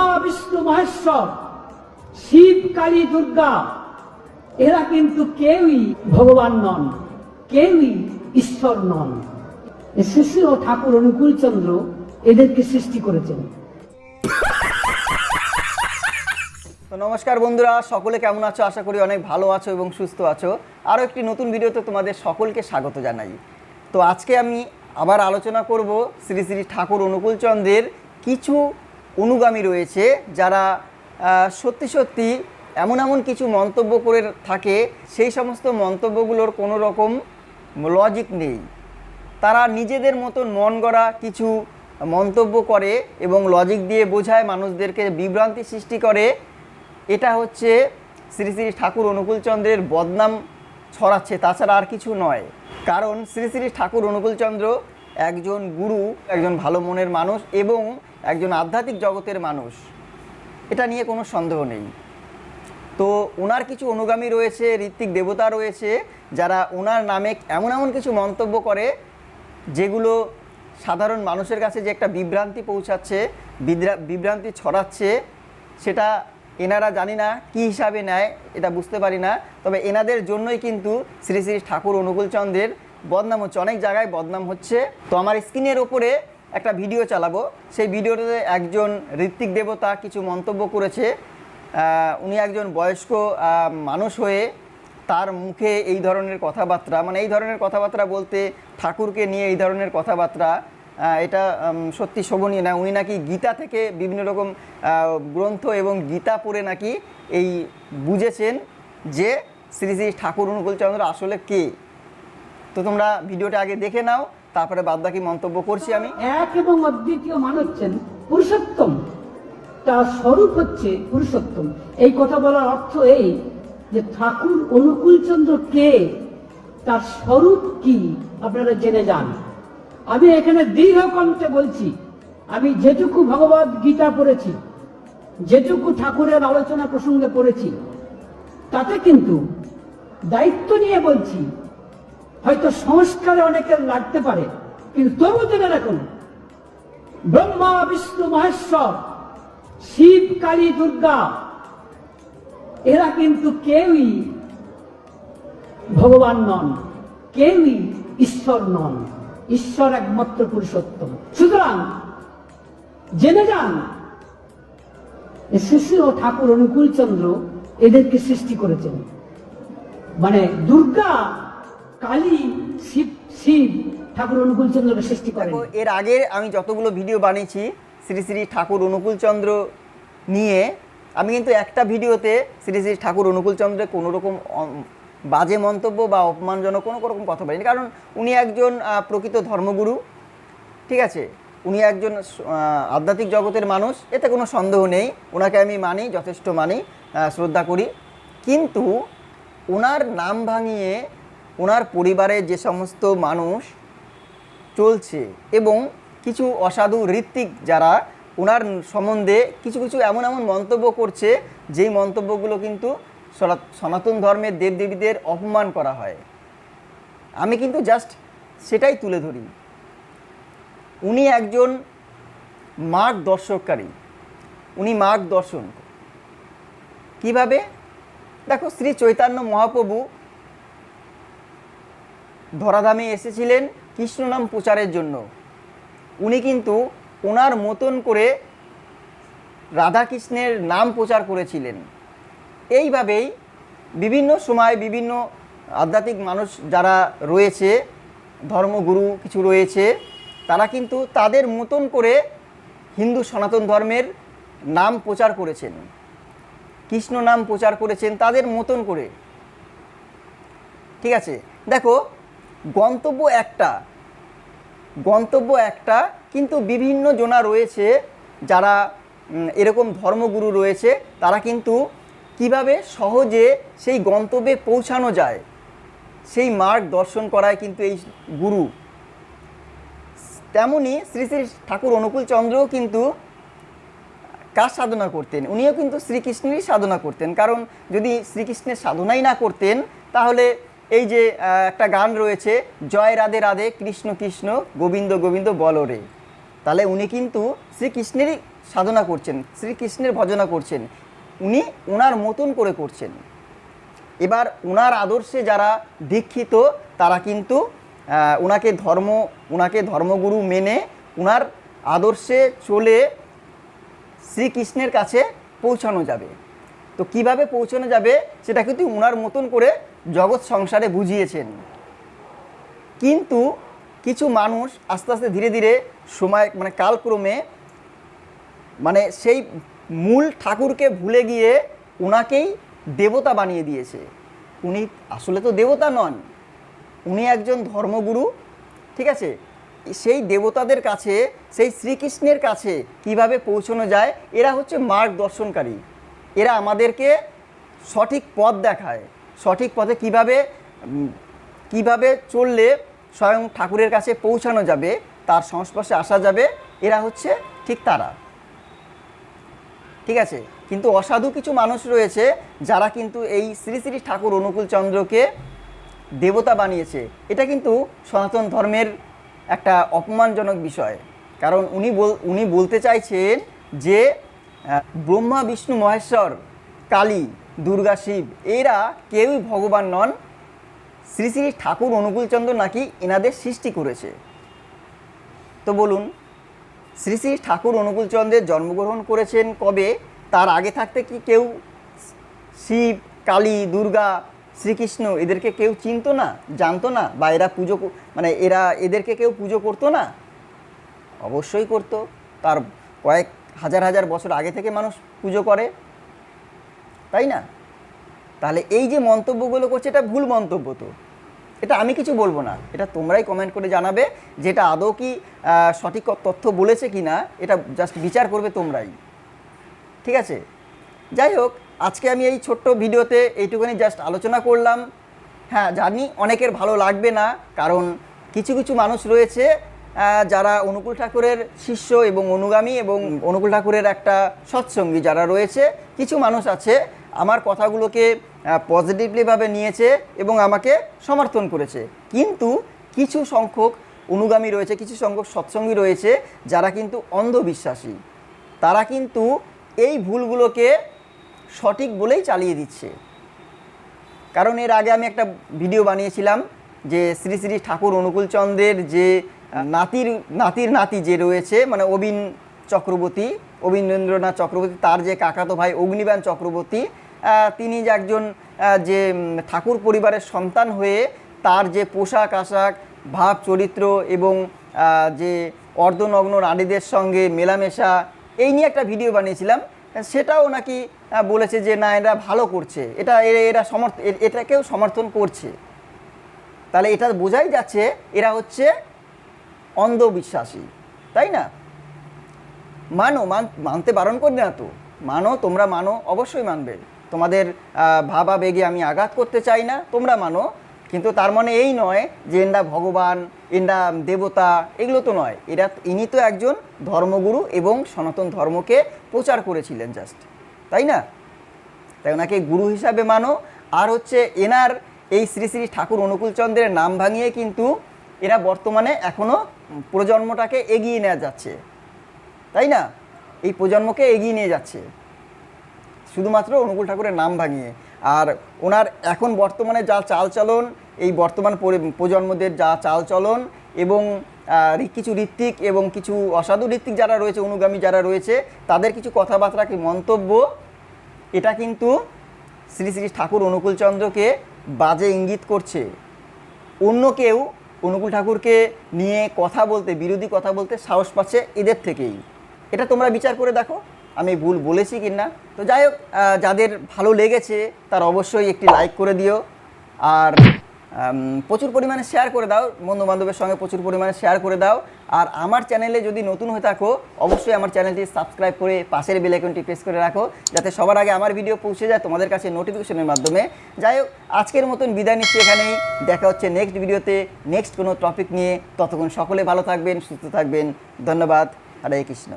ব্রহ্মা বিষ্ণু মহেশ্বর, শিব কালী দুর্গা, এরা কিন্তু কেউই ভগবান নন, কেউই ঈশ্বর নন। শিশু ও ঠাকুর অনুকূল চন্দ্র এদেরকে সৃষ্টি করেছেন। তো নমস্কার বন্ধুরা, সকলে কেমন আছো? আশা করি অনেক ভালো আছো এবং সুস্থ আছো। আরও একটি নতুন ভিডিওতে তোমাদের সকলকে স্বাগত জানাই। তো আজকে আমি আবার আলোচনা করব শ্রী শ্রী ঠাকুর অনুকূল চন্দ্রের কিছু অনুগামী রয়েছে, যারা সত্যি সত্যি এমন এমন কিছু মন্তব্য করে থাকে, সেই সমস্ত মন্তব্যগুলোর কোনো রকম লজিক নেই। তারা নিজেদের মতন মন গড়া কিছু মন্তব্য করে এবং লজিক দিয়ে বোঝায়, মানুষদেরকে বিভ্রান্তি সৃষ্টি করে। এটা হচ্ছে শ্রী শ্রী ঠাকুর অনুকূলচন্দ্রের বদনাম ছড়াচ্ছে, তাছাড়া আর কিছু নয়। কারণ শ্রী শ্রী ঠাকুর অনুকূলচন্দ্র একজন গুরু, একজন ভালো মনের মানুষ এবং একজন আধ্যাত্মিক জগতের মানুষ। এটা নিয়ে কোনো সন্দেহ নেই। তো ওনার কিছু অনুগামী রয়েছে, ঋত্বিক দেবতা রয়েছে, যারা ওনার নামে এমন এমন কিছু মন্তব্য করে, যেগুলো সাধারণ মানুষের কাছে যে একটা বিভ্রান্তি পৌঁছাচ্ছে বিভ্রান্তি ছড়াচ্ছে, সেটা এনারা জানি না, কী হিসাবে নেয়, এটা বুঝতে পারি না। তবে এনাদের জন্যই কিন্তু শ্রী শ্রী ঠাকুর অনুকূলচন্দ্রের বদনাম হচ্ছে, অনেক জায়গায় বদনাম হচ্ছে। তো আমার স্ক্রিনের ওপরে একটা ভিডিও চালাবো। সেই ভিডিওটাতে একজন ঋত্বিক দেবতা কিছু মন্তব্য করেছে। উনি একজন বয়স্ক মানুষ হয়ে তার মুখে এই ধরনের কথাবার্তা মানে এই ধরনের কথাবার্তা বলতে ঠাকুরকে নিয়ে এই ধরনের কথাবার্তা এটা সত্যি শোভনীয় না। উনি নাকি গীতা থেকে বিভিন্ন রকম গ্রন্থ এবং গীতা পড়ে নাকি এই বুঝেছেন যে শ্রী শ্রী ঠাকুর অনুকূলচন্দ্র আসলে কে? তো তোমরা ভিডিওটা আগে দেখে নাও, তারপরে বাদবাকি মন্তব্য করছি আমি। এক এবং অদ্বিতীয় মান হচ্ছেন পুরুষোত্তম। তার স্বরূপ হচ্ছে পুরুষোত্তম। এই কথা বলার অর্থ এই যে ঠাকুর অনুকূল চন্দ্র কে, তার স্বরূপ কি, আপনারা জেনে যান। আমি এখানে দীর্ঘ কণ্ঠে বলছি, আমি যেটুকু ভগবত গীতা পড়েছি, যেটুকু ঠাকুরের আলোচনা প্রসঙ্গে পড়েছি, তাতে কিন্তু দায়িত্ব নিয়ে বলছি হয়তো সংস্কারে অনেকের লাগতে পারে, কিন্তু তবু জেনে রাখুন, ব্রহ্মা, বিষ্ণু, মহেশ্বর, শিব, কালী, দুর্গা, এরা কিন্তু কেউই ভগবান নন, কেউই ঈশ্বর নন, ঈশ্বর একমাত্র পুরুষোত্তম। সুতরাং জেনে যান শিশু ও ঠাকুর অনুকূল চন্দ্র এদেরকে সৃষ্টি করেছেন। মানে দুর্গা কালী শিব শিব ঠাকুর অনুকূল চন্দ্রকে সৃষ্টি করেন। এর আগে আমি যতগুলো ভিডিও বানিয়েছি, শ্রী শ্রী ঠাকুর অনুকূলচন্দ্র নিয়ে, আমি কিন্তু একটা ভিডিওতে শ্রী শ্রী ঠাকুর অনুকূলচন্দ্রের কোনো রকম বাজে মন্তব্য বা অপমানজনক কোনো রকম কথা বলিনি। কারণ উনি একজন প্রকৃত ধর্মগুরু, ঠিক আছে? উনি একজন আধ্যাত্মিক জগতের মানুষ, এতে কোনো সন্দেহ নেই। ওনাকে আমি মানি, যথেষ্ট মানি শ্রদ্ধা করি। কিন্তু ওনার নাম ভাঙিয়ে ওনার পরিবারের যে সমস্ত মানুষ চলছে এবং কিছু অসাধু ঋত্বিক যারা ওনার সম্বন্ধে কিছু কিছু এমন এমন মন্তব্য করছে, যেই মন্তব্যগুলো কিন্তু সনা- সনাতন ধর্মের দেবদেবীদের অপমান করা হয়। আমি কিন্তু জাস্ট সেটাই তুলে ধরি। উনি একজন মার্গ দর্শককারী উনি মার্গ দর্শন। কীভাবে? দেখো, শ্রী চৈতন্য মহাপ্রভু ধরাধামে এসেছিলেন কৃষ্ণ নাম প্রচারের জন্য। উনি কিন্তু ওনার মতন করে রাধাকৃষ্ণের নাম প্রচার করেছিলেন। এইভাবেই বিভিন্ন সময় বিভিন্ন আধ্যাত্মিক মানুষ যারা রয়েছে, ধর্মগুরু কিছু রয়েছে, তারা কিন্তু তাদের মতন করে হিন্দু সনাতন ধর্মের নাম প্রচার করেছেন। কৃষ্ণ নাম প্রচার করেছেন তাদের মতন করে। ঠিক আছে? দেখো গন্তব্য একটা। গন্তব্য একটা, কিন্তু বিভিন্ন জনা রয়েছে যারা এরকম ধর্মগুরু রয়েছে, তারা কিন্তু কীভাবে সহজে সেই গন্তব্যে পৌঁছানো যায়, সেই মার্গ দর্শন করায় কিন্তু এই গুরু। তেমনি শ্রী শ্রী ঠাকুর অনুকূল চন্দ্রও কিন্তু কার সাধনা করতেন? উনিও কিন্তু শ্রীকৃষ্ণেরই সাধনা করতেন। কারণ যদি শ্রীকৃষ্ণের সাধনাই না করতেন, তাহলে এই যে একটা গান রয়েছে, জয় রাধে রাধে, কৃষ্ণ কৃষ্ণ, গোবিন্দ গোবিন্দ, বল রে। তাহলে উনি কিন্তু শ্রীকৃষ্ণেরই সাধনা করছেন, শ্রীকৃষ্ণের ভজনা করছেন। উনি ওনার মতন করে করছেন। এবার ওনার আদর্শে যারা দীক্ষিত, তারা কিন্তু ওনাকে ধর্ম ওনাকে ধর্মগুরু মেনে ওনার আদর্শে চলে শ্রীকৃষ্ণের কাছে পৌঁছানো যাবে। তো কীভাবে পৌঁছানো যাবে সেটা কিন্তু ওনার মতন করে জগৎ সংসারে বুঝিয়েছেন। কিন্তু কিছু মানুষ আস্তে আস্তে ধীরে ধীরে সময় মানে কালক্রমে মানে সেই মূল ঠাকুরকে ভুলে গিয়ে ওনাকেই দেবতা বানিয়ে দিয়েছে। উনি আসলে তো দেবতা নন, উনি একজন ধর্মগুরু, ঠিক আছে? সেই দেবতাদের কাছে, সেই শ্রীকৃষ্ণের কাছে কীভাবে পৌঁছানো যায়, এরা হচ্ছে মার্গ দর্শনকারী এরা আমাদেরকে সঠিক পথ দেখায়। সঠিক পথে কীভাবে কীভাবে চললে স্বয়ং ঠাকুরের কাছে পৌঁছানো যাবে, তার সংস্পর্শে আসা যাবে, এরা হচ্ছে ঠিক তারা। ঠিক আছে? কিন্তু অসাধু কিছু মানুষ রয়েছে যারা কিন্তু এই শ্রী শ্রী ঠাকুর অনুকূল চন্দ্রকে দেবতা বানিয়েছে। এটা কিন্তু সনাতন ধর্মের একটা অপমানজনক বিষয়। কারণ উনি বল, উনি বলতে চাইছেন যে ব্রহ্মা, বিষ্ণু, মহেশ্বর, কালী, দুর্গা, শিব, এরা কেউই ভগবান নন। শ্রী শ্রী ঠাকুর অনুকূলচন্দ্র নাকি এনাদের সৃষ্টি করেছে? তো বলুন, শ্রী শ্রী ঠাকুর অনুকূলচন্দ্রের জন্মগ্রহণ করেছেন কবে? তার আগে থাকতে কি কেউ শিব, কালী, দুর্গা, শ্রীকৃষ্ণ এদেরকে কেউ চিনতো না, জানতো না? বা এরা পুজো মানে এরা এদেরকে কেউ পুজো করতো না? অবশ্যই করতো। তার কয়েক হাজার হাজার বছর আগে থেকে মানুষ পুজো করে, তাই না? তাহলে এই যে মন্তব্যগুলো করছে, এটা ভুল মন্তব্য তো। এটা আমি কিছু বলব না। এটা তোমরাই কমেন্ট করে জানাবে যেটা আদৌ কি সঠিক তথ্য বলেছে কি না, এটা জাস্ট বিচার করবে তোমরাই। ঠিক আছে? যাই হোক, আজকে আমি এই ছোট্ট ভিডিওতে এইটুকুনি জাস্ট আলোচনা করলাম। হ্যাঁ জানি অনেকের ভালো লাগবে না, কারণ কিছু কিছু মানুষ রয়েছে যারা অনুকূল ঠাকুরের শিষ্য এবং অনুগামী এবং অনুকূল ঠাকুরের একটা সৎসঙ্গী যারা রয়েছে, কিছু মানুষ আছে, আমার কথাগুলোকে পজিটিভলিভাবে নিয়েছে এবং আমাকে সমর্থন করেছে। কিন্তু কিছু সংখ্যক অনুগামী রয়েছে, কিছু সংখ্যক সৎসঙ্গী রয়েছে, যারা কিন্তু অন্ধবিশ্বাসী। তারা কিন্তু এই ভুলগুলোকে সঠিক বলেই চালিয়ে দিচ্ছে। কারণ এর আগে আমি একটা ভিডিও বানিয়েছিলাম যে শ্রী শ্রী ঠাকুর অনুকূলচন্দ্রের যে নাতির নাতির নাতি যে রয়েছে মানে অবিন চক্রবর্তী অবীন্দ্রনাথ চক্রবর্তী, তার যে কাকাতো ভাই অগ্নিবান চক্রবর্তী তিনি যে একজন যে ঠাকুর পরিবারের সন্তান হয়ে তার যে পোশাক আশাক, ভাব চরিত্র এবং যে অর্ধনগ্ন নারীদের সঙ্গে মেলামেশা, এই নিয়ে একটা ভিডিও বানিয়েছিলাম। সেটাও নাকি বলেছে যে না, এরা ভালো করছে। এটা এরা সমর্থ এটাকেও সমর্থন করছে। তাহলে এটা বোঝাই যাচ্ছে, এরা হচ্ছে অন্ধবিশ্বাসী তাই না? মানো মান মানতে বারণ করি না তো। মানো তোমরা মানো অবশ্যই মানবে। তোমাদের আহ, ভাবা বেগে আমি আঘাত করতে চাই না তোমরা মানো। কিন্তু তার মানে এই নয় যে এরা ভগবান এরা দেবতা এগুলো তো নয়। এরা ইনি তো একজন ধর্মগুরু এবং সনাতন ধর্মকে প্রচার করেছিলেন জাস্ট তাই না? তাই ওনাকে গুরু হিসাবে মানো। আর হচ্ছে এনার এই শ্রী শ্রী ঠাকুর অনুকূলচন্দ্রের নাম ভাঙিয়ে কিন্তু এরা বর্তমানে এখনও প্রজন্মটাকে এগিয়ে নেওয়া যাচ্ছে। তাই না? এই প্রজন্মকে এগিয়ে নিয়ে যাচ্ছে। শুধুমাত্র অনুকূল ঠাকুরের নাম ভাঙিয়ে। আর ওনার এখন বর্তমানে যা চালচলন, এই বর্তমান প্রজন্মদের যা চালচলন এবং কিছু ঋত্বিক এবং কিছু অসাধু ঋত্বিক যারা রয়েছে, অনুগামী যারা রয়েছে, তাদের কিছু কথাবার্তা কি মন্তব্য? এটা কিন্তু শ্রী শ্রী ঠাকুর অনুকূলচন্দ্রকে বাজে ইঙ্গিত করছে। অন্য কেউ অনুকূল ঠাকুরকে নিয়ে কথা বলতে, বিরোধী কথা বলতে সাহস পাচ্ছে এদের থেকেই। এটা তোমরা বিচার করে দেখো। আমি ভুল বলেছি কি না তো যাই হোক যাদের ভালো লেগেছে, তার অবশ্যই একটি লাইক করে দিও। আর প্রচুর পরিমাণে শেয়ার করে দাও। বন্ধু বান্ধবের সঙ্গে প্রচুর পরিমাণে শেয়ার করে দাও। আর আমার চ্যানেলে যদি নতুন হয়ে থাকো, অবশ্যই আমার চ্যানেলটি সাবস্ক্রাইব করে পাশের বেলাইকনটি প্রেস করে রাখো, যাতে সবার আগে আমার ভিডিও পৌঁছে যায় তোমাদের কাছে নোটিফিকেশনের মাধ্যমে। যাই হোক, আজকের মতন বিদায় নিচ্ছি এখানেই। দেখা হচ্ছে নেক্সট ভিডিওতে নেক্সট কোনো টপিক নিয়ে। ততক্ষণ সকলে ভালো থাকবেন, সুস্থ থাকবেন। ধন্যবাদ। হরে কৃষ্ণ।